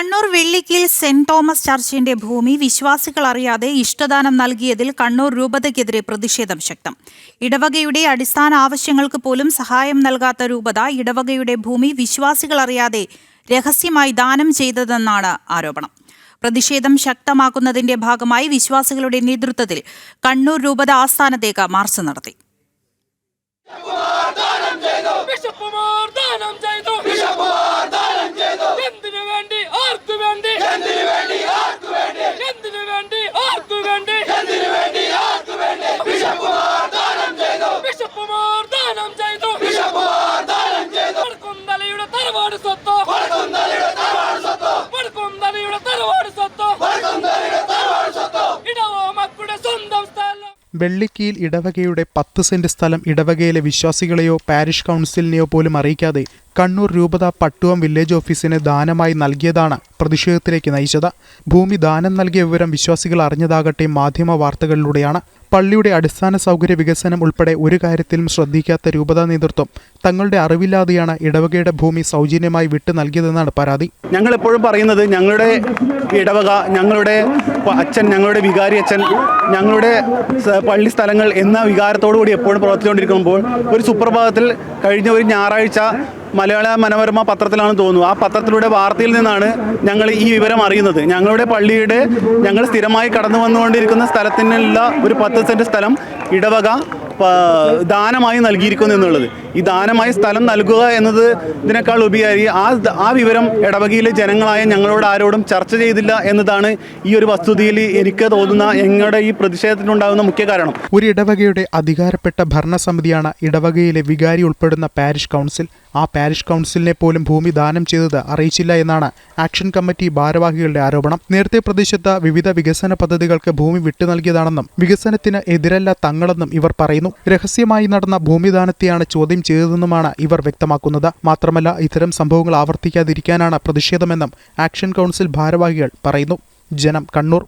കണ്ണൂർ വെള്ളിക്കിൽ saint Thomas ചർച്ചിന്റെ ഭൂമി വിശ്വാസികൾ അറിയാതെ ഇഷ്ടദാനം നൽകിയതിൽ കണ്ണൂർ രൂപതയ്ക്കെതിരെ പ്രതിഷേധം ശക്തം. ഇടവകയുടെ അടിസ്ഥാന ആവശ്യങ്ങൾക്ക് പോലും സഹായം നൽകാത്ത രൂപത ഇടവകയുടെ ഭൂമി വിശ്വാസികൾ അറിയാതെ രഹസ്യമായി ദാനം ചെയ്തതെന്നാണ് ആരോപണം. പ്രതിഷേധം ശക്തമാക്കുന്നതിന്റെ ഭാഗമായി വിശ്വാസികളുടെ നേതൃത്വത്തിൽ കണ്ണൂർ രൂപത ആസ്ഥാനത്തേക്ക് മാർച്ച് നടത്തി. സ്വത്തോ വടക്കുംതലയുടെ തറവാട് സ്ഥലം. വെള്ളിക്കീൽ ഇടവകയുടെ പത്ത് സെന്റ് സ്ഥലം ഇടവകയിലെ വിശ്വാസികളെയോ പാരിഷ് കൗൺസിലിനെയോ പോലും അറിയിക്കാതെ കണ്ണൂർ രൂപത പട്ടുവം വില്ലേജ് ഓഫീസിന് ദാനമായി നൽകിയതാണ് പ്രതിഷേധത്തിലേക്ക് നയിച്ചത്. ഭൂമി ദാനം നൽകിയ വിവരം വിശ്വാസികൾ അറിഞ്ഞതാകട്ടെ മാധ്യമ വാർത്തകളിലൂടെയാണ്. പള്ളിയുടെ അടിസ്ഥാന സൗകര്യ വികസനം ഉൾപ്പെടെ ഒരു കാര്യത്തിലും ശ്രദ്ധിക്കാത്ത രൂപതാ നേതൃത്വം തങ്ങളുടെ അറിവില്ലാതെയാണ് ഇടവകയുടെ ഭൂമി സൗജന്യമായി വിട്ടു നൽകിയതെന്നാണ് പരാതി. ഞങ്ങൾ എപ്പോഴും പറയുന്നത് ഞങ്ങളുടെ ഇടവക ഞങ്ങളുടെ അച്ഛൻ ഞങ്ങളുടെ വികാരി അച്ഛൻ ഞങ്ങളുടെ പള്ളി സ്ഥലങ്ങൾ എന്ന വികാരത്തോടു കൂടി എപ്പോഴും പ്രവർത്തിച്ചുകൊണ്ടിരിക്കുമ്പോൾ ഒരു സുപ്രഭാതത്തിൽ കഴിഞ്ഞ ഒരു ഞായറാഴ്ച മലയാള മനോരമ പത്രത്തിലാണ് തോന്നുന്നു. ആ പത്രത്തിലൂടെ വാർത്തയിൽ നിന്നാണ് ഞങ്ങൾ ഈ വിവരം അറിയുന്നത്. ഞങ്ങളുടെ പള്ളിയുടെ ഞങ്ങൾ സ്ഥിരമായി കടന്നു വന്നുകൊണ്ടിരിക്കുന്ന സ്ഥലത്തിനുള്ള ഒരു പത്ത് സെന്റ് സ്ഥലം ഇടവക ദാനമായി നൽകിയിരിക്കുന്നു എന്നുള്ളത്. ഈ ദാനമായി സ്ഥലം നൽകുക എന്നത് ഇതിനേക്കാൾ ഉപരി ആ ആ വിവരം ഇടവകയിലെ ജനങ്ങളായ ഞങ്ങളോട് ആരോടും ചർച്ച ചെയ്തില്ല എന്നതാണ് ഈ ഒരു വസ്തുതയിൽ എനിക്ക് തോന്നുന്ന ഞങ്ങളുടെ ഈ പ്രതിഷേധത്തിനുണ്ടാകുന്ന മുഖ്യ കാരണം. ഒരു ഇടവകയുടെ അധികാരപ്പെട്ട ഭരണസമിതിയാണ് ഇടവകയിലെ വികാരി ഉൾപ്പെടുന്ന പാരിഷ് കൗൺസിൽ. ആ പാരിഷ് കൗൺസിലിനെ പോലും ഭൂമി ദാനം ചെയ്തത് അറിയിച്ചില്ല എന്നാണ് ആക്ഷൻ കമ്മിറ്റി ഭാരവാഹികളുടെ ആരോപണം. നേരത്തെ പ്രദേശത്ത് വിവിധ വികസന പദ്ധതികൾക്ക് ഭൂമി വിട്ടു നൽകിയതാണെന്നും വികസനത്തിന് എതിരല്ല തങ്ങളെന്നും ഇവർ പറയുന്നു. രഹസ്യമായി നടന്ന ഭൂമിദാനത്തെയാണ് ചോദ്യം ചെയ്തതെന്നുമാണ് ഇവർ വ്യക്തമാക്കുന്നത്. മാത്രമല്ല ഇത്തരം സംഭവങ്ങൾ ആവർത്തിക്കാതിരിക്കാനാണ് പ്രതിഷേധമെന്നും ആക്ഷൻ കൗൺസിൽ ഭാരവാഹികൾ പറയുന്നു. ജനം കണ്ണൂർ.